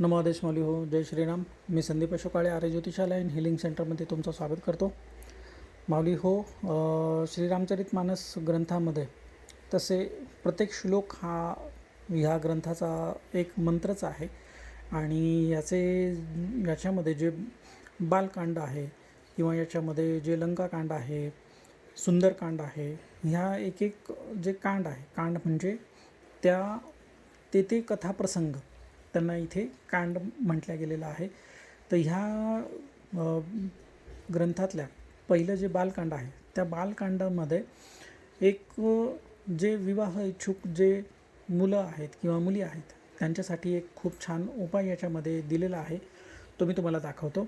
नमादेश आदेश हो जय श्रीराम. मी संदीप अशोकाळे आर्य ज्योतिषालय अँड हिलिंग सेंटरमध्ये तुमचं स्वागत करतो. माऊली हो श्रीरामचरित मानस ग्रंथामध्ये तसे प्रत्येक श्लोक हा ह्या ग्रंथाचा एक मंत्रच आहे. आणि याचे याच्यामध्ये जे बालकांड आहे किंवा याच्यामध्ये जे लंकाकांड आहे सुंदरकांड आहे ह्या एक एक जे कांड आहे कांड म्हणजे त्या ते ते कथाप्रसंग त्यांना इथे कांड म्हटल्या गेलेलं आहे. तर ह्या ग्रंथातल्या पहिलं जे बालकांड आहे त्या बालकांडामध्ये एक जे विवाह इच्छुक जे मुलं आहेत किंवा मुली आहेत त्यांच्यासाठी एक खूप छान उपाय याच्यामध्ये दिलेला आहे. तो मी तुम्हाला दाखवतो.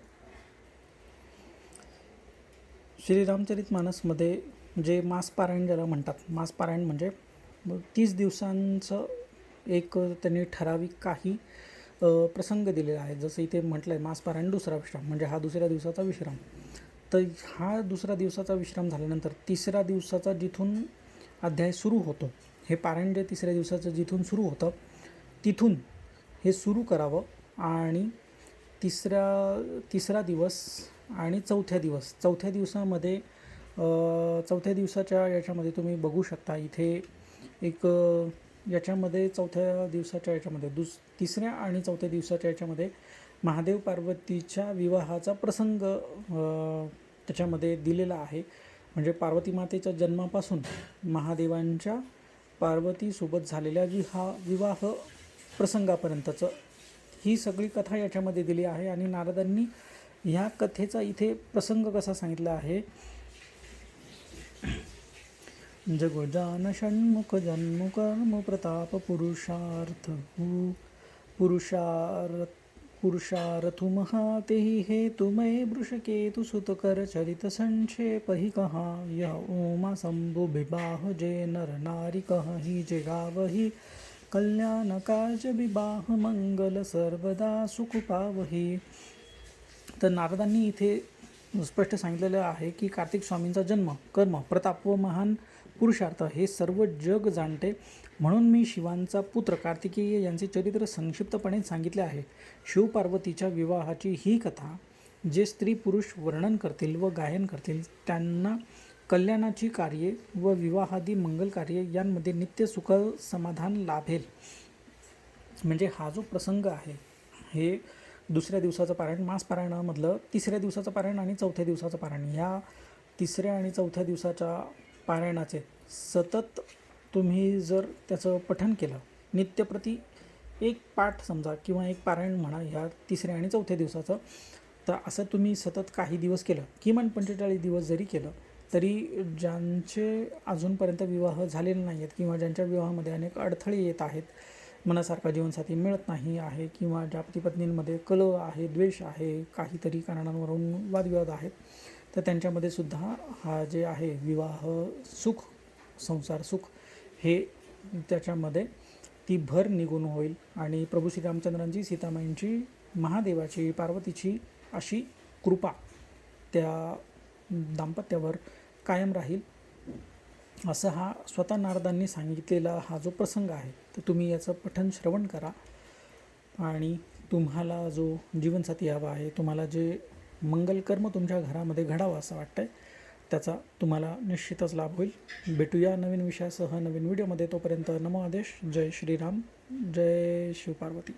श्रीरामचरित मानसमध्ये जे मासपारायण ज्याला म्हणतात मासपारायण म्हणजे तीस दिवसांचं एक त्यांनी ठराविक काही प्रसंग दिलेला आहे. जसं इथे म्हटलं आहे मासपारायण दुसरा विश्राम म्हणजे हा दुसऱ्या दिवसाचा विश्राम. तर हा दुसरा दिवसाचा विश्राम झाल्यानंतर तिसऱ्या दिवसाचा जिथून अध्याय सुरू होतो हे पारायण जे तिसऱ्या दिवसाचं जिथून सुरू होतं तिथून हे सुरू करावं आणि तिसऱ्या तिसरा दिवस आणि चौथ्या दिवस. चौथ्या दिवसामध्ये चौथ्या दिवसाच्या याच्यामध्ये तुम्ही बघू शकता इथे एक याच्यामध्ये चौथ्या दिवसाच्या याच्यामध्ये दुस तिसऱ्या आणि चौथ्या दिवसाच्या याच्यामध्ये महादेव पार्वतीच्या विवाहाचा प्रसंग त्याच्यामध्ये दिलेला आहे. म्हणजे पार्वती मातेच्या जन्मापासून महादेवांच्या पार्वतीसोबत झालेल्या जी हा विवाह प्रसंगापर्यंतचं ही सगळी कथा याच्यामध्ये दिली आहे. आणि नारदांनी ह्या कथेचा इथे प्रसंग कसा सांगितला आहे जगजान षण्मुख जन्मुकर्म प्रताप पुरुषार्थ हु पुरुषार पुरुषारथु महातेहि हे मय वृषकेतु सुतकर चरित संक्षेप ही कहा यह ओमा शंभु विवाह जे नर नारी कहि जे गावही कल्याण काज विवाह मंगल सर्वदा सुख पावही तर नारदांनी इथे स्पष्ट सांगितलेलं आहे की कार्तिक स्वामींचा जन्म कर्म प्रताप व महान पुरुषार्थ हे सर्व जग जाणते. म्हणून मी शिवांचा पुत्र कार्तिकेय यांचे चरित्र संक्षिप्तपणे सांगितले आहे. शिवपार्वतीच्या विवाहाची ही कथा जे स्त्री पुरुष वर्णन करतील व गायन करतील त्यांना कल्याणाची कार्ये व विवाहादी मंगल कार्ये यांमध्ये नित्य सुख समाधान लाभेल. म्हणजे हा जो प्रसंग आहे हे दुसऱ्या दिवसाचं पारायण मास पारायणामधलं तिसऱ्या दिवसाचं पारायण आणि चौथ्या दिवसाचं पारायण. ह्या तिसऱ्या आणि चौथ्या दिवसाच्या पारायणाचे सतत तुम्ही जर त्याचं पठन केलं नित्यप्रती एक पाठ समजा किंवा एक पारायण म्हणा ह्या तिसऱ्या आणि चौथ्या दिवसाचं तर असं तुम्ही सतत काही दिवस केलं किमान पंचेचाळीस दिवस जरी केलं तरी ज्यांचे अजूनपर्यंत विवाह झालेले नाही आहेत किंवा ज्यांच्या विवाहामध्ये अनेक अडथळे येत आहेत मनासारखा जीवनसाथी मिळत नाही आहे किंवा ज्या पतीपत्नींमध्ये कल आहे द्वेष आहे काहीतरी कारणांवरून वादविवाद आहेत तर त्यांच्यामध्ये सुद्धा हा जे आहे विवाह सुख संसार सुख हे त्याच्यामध्ये ती भर निघून होईल. आणि प्रभू श्रीरामचंद्रांची सीतामाईंची महादेवाची पार्वतीची अशी कृपा त्या दाम्पत्यावर कायम राहील. असं हा स्वतः नारदांनी सांगितलेला हा जो प्रसंग आहे तर तुम्ही याचं पठन श्रवण करा. आणि तुम्हाला जो जीवनसाथी हवा आहे तुम्हाला जे मंगलकर्म तुमच्या घरामध्ये घडावं असं वाटतं आहे त्याचा तुम्हाला निश्चितच लाभ होईल. भेटूया नवीन विषयासह नवीन व्हिडिओमध्ये. तोपर्यंत नमो आदेश. जय श्रीराम. जय शिवपार्वती.